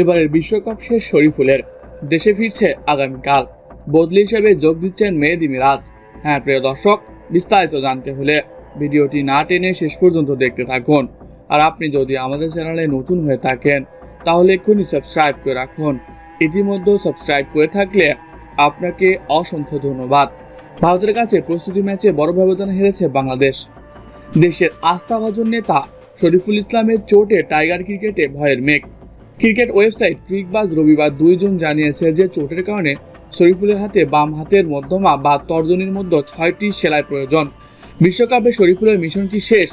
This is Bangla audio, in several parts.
এবারের বিশ্বকাপ শেষ শরীফুলের। দেশে ফিরছে আগামীকাল। বদলি হিসেবে যোগ দিচ্ছেন মেহেদি মিরাজ। হ্যাঁ প্রিয় দর্শক, বিস্তারিত জানতে হলে ভিডিওটি না টেনে শেষ পর্যন্ত দেখতে থাকুন। আর আপনি যদি আমাদের চ্যানেলে নতুন হয়ে থাকেন, তাহলে এক্ষুনি সাবস্ক্রাইব করে রাখুন। ইতিমধ্যে সাবস্ক্রাইব করে থাকলে আপনাকে অসংখ্য ধন্যবাদ। ভারতের কাছে প্রস্তুতি ম্যাচে বড় ব্যবধানে হেরেছে বাংলাদেশ। দেশের আস্থাভাজন নেতা শরীফুল ইসলামের চোটে টাইগার ক্রিকেটে ভয়ের মেঘ। ক্রিকেট ওয়েবসাইট ক্রিকবাজ রবিবার দুইজন জানিয়েছে যে চোটের কারণে শরীফুলের হাতে বাম হাতের মধ্যমা বা তর্জনীর মধ্যে ছয়টি সেলাই প্রয়োজন। বিশ্বকাপে শরীফুলের মিশন কি শেষ?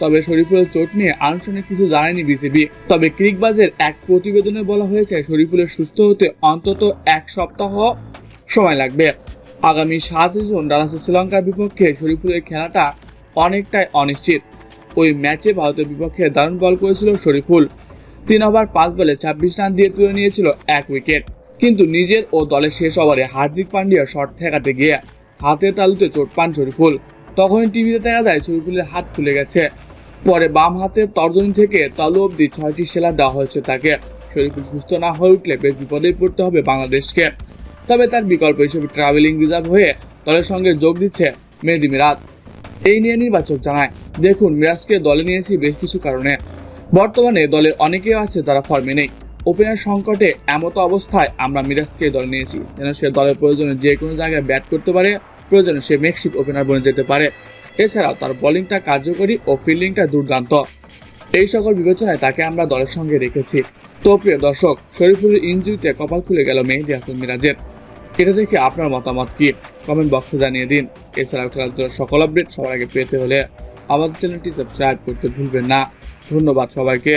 তবে শরীফুলের চোট নিয়ে আনুষ্ঠানিক কিছু জানায়নি বিসিবি। তবে ক্রিকবাজের এক প্রতিবেদনে বলা হয়েছে, শরীফুলের সুস্থ হতে অন্তত এক সপ্তাহ সময় লাগবে। আগামী সাত জুন ডালাসে শ্রীলঙ্কার বিপক্ষে শরীফুলের খেলাটা অনেকটাই অনিশ্চিত। ওই ম্যাচে ভারতের বিপক্ষে দারুণ বল করেছিল শরীফুল। তিন ওভার পাঁচ বলে ছাব্বিশ রান দিয়ে তুলে নিয়েছিল এক উইকেট। কিন্তু নিজের ও দলের শেষ ওভারে হার্দিক পান্ডিয়া শট ঠেকাতে গিয়ে হাতে তালুতে চোট পান শরীফুল। তখনই টিভিতে দেখা যায় শরীফুলের হাত খুলে গেছে। পরে বাম হাতের তর্জনী থেকে তালু অবধি ছয়টি সেলা দেওয়া হয়েছে তাকে। শরীফুল সুস্থ না হয়ে উঠলে বেশ বিপদেই পড়তে হবে বাংলাদেশকে। তবে তার বিকল্প হিসেবে ট্রাভেলিং রিজার্ভ হয়ে দলের সঙ্গে যোগ দিচ্ছে মেহেদি মিরাজ। এই নিয়ে নির্বাচক জানায়, দেখুন, মিরাজকে দলে নিয়েছি বেশ কিছু কারণে। বর্তমানে দলের অনেকেই আছে যারা ফর্মে নেই। ওপেনার সংকটে এমতো অবস্থায় আমরা মিরাজকে দলে নিয়েছি। যেন সে দলের প্রয়োজনে যে কোনো জায়গায় ব্যাট করতে পারে, প্রয়োজনে সে মেকশিপ ওপেনার বনে যেতে পারে। এছাড়াও তার বোলিংটা কার্যকরী ও ফিল্ডিংটা দুর্দান্ত। এই সকল বিবেচনায় তাকে আমরা দলের সঙ্গে রেখেছি। তো প্রিয় দর্শক, শরীফুলের ইঞ্জুরিতে কপাল খুলে গেল মেহেদি হাসান মিরাজের। এটা দেখে আপনার মতামত কি? কমেন্ট বক্সে জানিয়ে দিন। এছাড়াও খেলাধুলার সকল আপডেট সবার আগে পেতে হলে আমাদের চ্যানেলটি সাবস্ক্রাইব করতে ভুলবেন না। ধন্যবাদ সবাইকে।